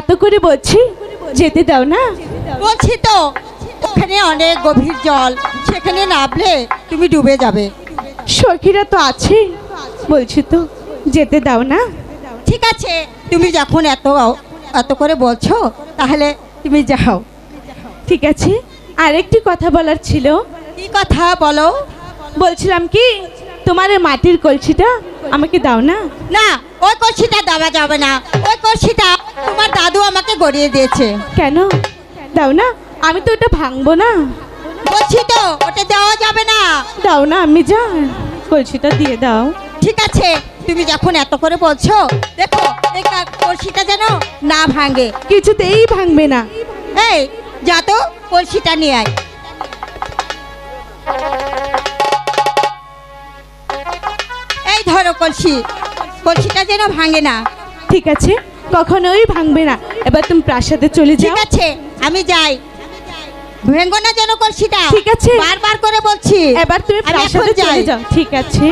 এত করে বলছি যেতে দাও না। বলছি তো ওখানে অনেক গভীর জল সেখানে নামলে তুমি ডুবে যাবে। সখীরা তো আছে বলছি তো যেতে দাও না। ঠিক আছে তুমি যখন এত এত করে বলছো তাহলে তুমি যাও। ঠিক আছে আরেকটি কথা বলার ছিল। কি কথা বলো? বলছিলাম কি তোমার মাটির কলসিটা আমাকে দাও না। না ওই কলসিটা দেওয়া যাবে না ওই কলসিটা গড়িয়ে দিয়েছে। কেন? দাও না। আমি তো ওটা ভাঙবো না। বলছি তো ওটা দেওয়া যাবে না। দাও না আমি যা। কলসিটা দিয়ে দাও। ঠিক আছে তুমি যখন এত করে বলছো দেখো এই কলসিটা যেন না ভাঙে। কিছুতেই ভাঙবে না। এই যা তো কলসিটা নিয়ে আয়। এই ধরো কলসি। কলসিটা যেন ভাঙে না। ঠিক আছে। কখনোই ভাঙবে না। এবার তুমি প্রাসাদে চলে যাও। ঠিক আছে আমি যাই। ভেঙ্গো না যেন কলসিটা ঠিক আছে। বারবার করে বলছি। এবার তুমি প্রাসাদে চলে যাই। যাও। ঠিক আছে।